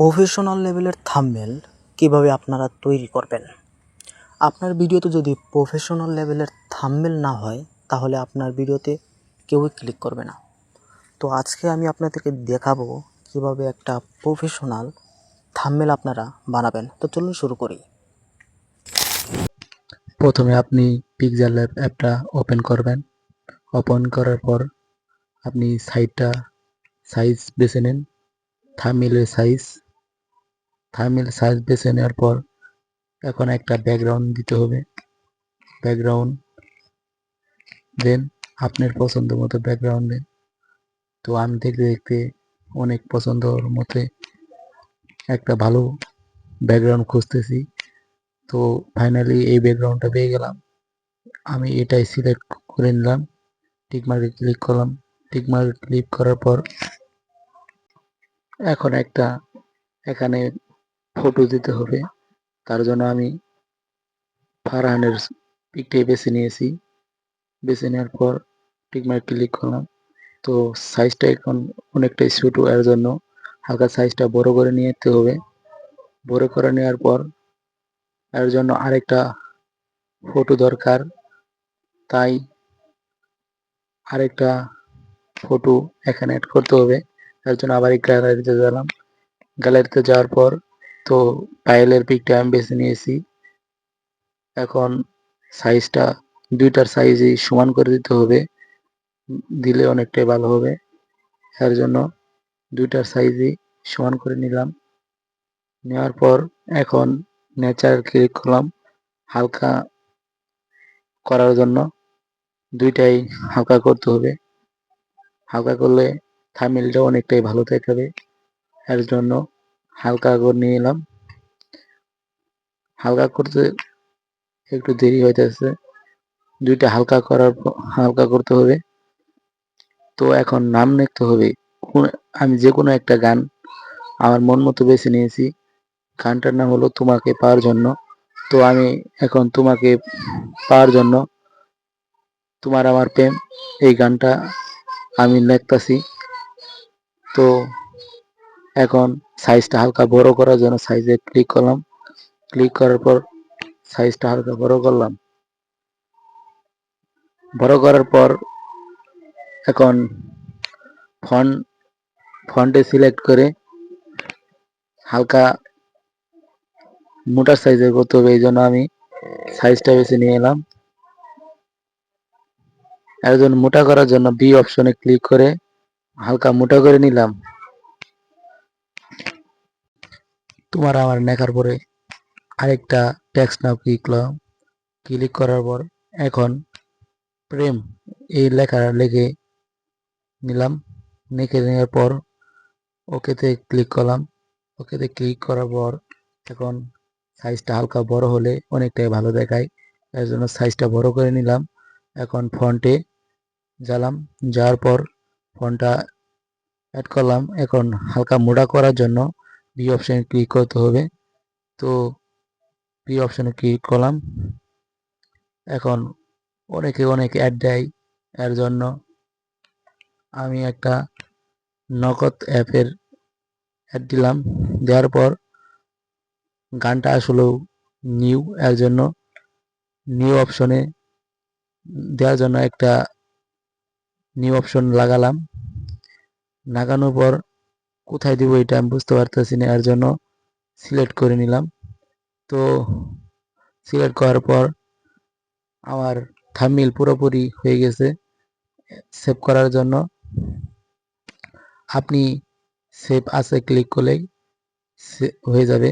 Professional লেভেলের thumbnail কীভাবে আপনারা তৈরি করবেন? আপনার ভিডিওতে যদি প্রফেশনাল লেভেলের থাম্বনেল না হয়, তাহলে আপনার ভিডিওতে কেউই ক্লিক করবে না। তো আজকে আমি আপনাদেরকে দেখাবো কীভাবে একটা প্রফেশনাল থাম্বনেল আপনারা বানাবেন। তো চলুন শুরু করি। প্রথমে আপনি পিকজার ল্যাব অ্যাপটা ওপেন করবেন। ওপেন করার পর আপনি সাইডটা সাইজ বেছে নেন। থামিলের সাইজ থামিল সাইজ বেছে নেওয়ার পর এখন একটা ব্যাকগ্রাউন্ড দিতে হবে। ব্যাকগ্রাউন্ড দেন আপনার পছন্দ মতো ব্যাকগ্রাউন্ড দেন তো আমি দেখতে দেখতে অনেক পছন্দর মতে একটা ভালো ব্যাকগ্রাউন্ড খুঁজতেছি। তো ফাইনালি এই ব্যাকগ্রাউন্ডটা পেয়ে গেলাম। আমি এটাই সিলেক্ট করে নিলাম। টিক মার্কে ক্লিক করলাম। টিক মার্কে ক্লিক করার পর এখন একটা, এখানে ফটো দিতে হবে। তার জন্য আমি ফারহানের পিকটাই বেছে নিয়েছি। বেছে নেওয়ার পর টিক মার্কে ক্লিক করলাম। তো সাইজটা এখন অনেকটাই ছোট, এর জন্য হালকা সাইজটা বড় করে নিতে হবে। বড় করে নেওয়ার পর এর জন্য আরেকটা ফটো দরকার। তাই আরেকটা ফটো এখানে অ্যাড করতে হবে। তার জন্য আবার এই গ্যালারিতে গেলাম। গ্যালারিতে যাওয়ার পর তো পায়েলের পিকটা আমি বেছে নিয়েছি। এখন সাইজটা দুইটার সাইজই সমান করে দিতে হবে। দিলে অনেকটাই ভালো হবে। এর জন্য দুইটার সাইজই সমান করে নিলাম। নেওয়ার পর এখন নেচার ক্লিক করলাম। হালকা করার জন্য দুইটাই হালকা করতে হবে। হালকা করলে থামিলটা অনেকটাই ভালো দেখাবে এর জন্য হালকা করে নিয়ে এলাম। হালকা করতে একটু দেরি হইতেছে। দুইটা হালকা করার হালকা করতে হবে। তো এখন নাম লিখতে হবে। আমি যে কোনো একটা গান আমার মন মতো বেছে নিয়েছি। গানটার নাম হলো তোমাকে পাওয়ার জন্য। তো আমি এখন তোমাকে পাওয়ার জন্য তোমার আমার প্রেম, এই গানটা আমি লিখতাছি। তো এখন সাইজটা হালকা বড় করার জন্য সাইজে ক্লিক করলাম। ক্লিক করার পর সাইজটা হালকা বড় করলাম। বড় করার পর এখন ফন্ট ফন্টে সিলেক্ট করে হালকা মোটা সাইজের করতে হবে এই জন্য আমি সাইজটা বেছে নিয়ে এলাম। এর জন্য মোটা করার জন্য বি অপশনে ক্লিক করে হালকা মোটা করে নিলাম। তোমার আমার লেখার পরে আরেকটা ট্যাক্স নাও ক্লিক করলাম ক্লিক করার পর এখন প্রেম এই লেখা লিখে নিলাম। লিখে নেওয়ার পর ওকেতে ক্লিক করলাম। ওকেতে ক্লিক করার পর এখন সাইজটা হালকা বড় হলে অনেকটাই ভালো দেখায়। এর জন্য সাইজটা বড় করে নিলাম। এখন ফন্টে জ্বালাম। যাওয়ার পর ফন্টটা অ্যাড করলাম। এখন হালকা মোটা করার জন্য বি অপশানে ক্লিক করতে হবে। তো বি অপশানে ক্লিক করলাম। এখন অনেকে, অনেক অ্যাড দেয় এর জন্য। আমি একটা নগদ অ্যাপের অ্যাড দিলাম। দেওয়ার পর গানটা আসলেও নিউ এর জন্য। নিউ অপশনে দেওয়ার জন্য একটা নিউ অপশন লাগালাম। লাগানোর পর কোথায় দিব এটা আমি বুঝতে পারতেছি না, এর জন্য সিলেক্ট করে নিলাম। তো সিলেক্ট করার পর আমার থামিল পুরোপুরি হয়ে গেছে সেভ করার জন্য। আপনি সেভ আছে ক্লিক করলেই হয়ে যাবে।